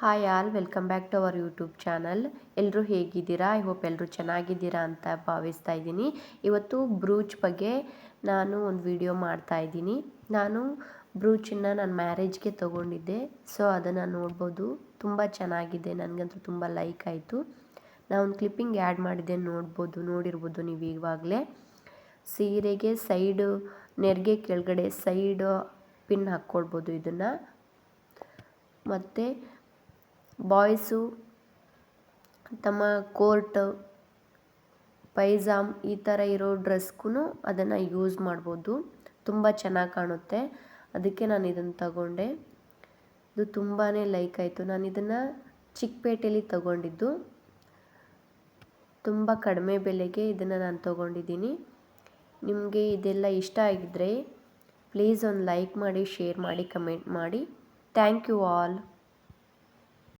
Hi all welcome back to our YouTube channel ಎಲ್ಲರೂ ಹೇಗಿದ್ದೀರಾ? I hope ಎಲ್ಲರೂ ಚೆನ್ನಾಗಿದ್ದೀರಾ ಅಂತ ಭಾವಿಸ್ತಾ ಇದ್ದೀನಿ. ಇವತ್ತು ಬ್ರೂಚ್ ಬಗ್ಗೆ ನಾನು ಒಂದು ವಿಡಿಯೋ ಮಾಡ್ತಾ ಇದ್ದೀನಿ. ನಾನು ಬ್ರೂಚನ್ನು ನಾನು ಮ್ಯಾರೇಜ್ಗೆ ತೊಗೊಂಡಿದ್ದೆ. ಸೊ ಅದನ್ನು ನೋಡ್ಬೋದು. ತುಂಬ ಚೆನ್ನಾಗಿದೆ. ನನಗಂತೂ ತುಂಬ ಲೈಕ್ ಆಯಿತು. ನಾನು ಒಂದು ಕ್ಲಿಪ್ಪಿಂಗ್ ಆ್ಯಡ್ ಮಾಡಿದ್ದೆ. ನೋಡ್ಬೋದು, ನೋಡಿರ್ಬೋದು ನೀವು ಇವಾಗಲೇ ಸೀರೆಗೆ ಸೈಡು ನೆರಿಗೆ ಕೆಳಗಡೆ ಸೈಡು ಪಿನ್ ಹಾಕ್ಕೊಳ್ಬೋದು ಇದನ್ನು. ಮತ್ತು ಬಾಯ್ಸು, ತಮ್ಮ ಕೋರ್ಟ್, ಪೈಜಾಮ್ ಈ ಥರ ಇರೋ ಡ್ರೆಸ್ಗೂ ಅದನ್ನು ಯೂಸ್ ಮಾಡ್ಬೋದು. ತುಂಬ ಚೆನ್ನಾಗಿ ಕಾಣುತ್ತೆ. ಅದಕ್ಕೆ ನಾನು ಇದನ್ನು ತಗೊಂಡೆ. ಇದು ತುಂಬಾ ಲೈಕ್ ಆಯಿತು. ನಾನು ಇದನ್ನು ಚಿಕ್ಕಪೇಟೆಯಲ್ಲಿ ತಗೊಂಡಿದ್ದು. ತುಂಬ ಕಡಿಮೆ ಬೆಲೆಗೆ ಇದನ್ನು ನಾನು ತಗೊಂಡಿದ್ದೀನಿ. ನಿಮಗೆ ಇದೆಲ್ಲ ಇಷ್ಟ ಆಗಿದ್ದರೆ ಪ್ಲೀಸ್ ಒಂದು ಲೈಕ್ ಮಾಡಿ, ಶೇರ್ ಮಾಡಿ, ಕಮೆಂಟ್ ಮಾಡಿ. Thank you all.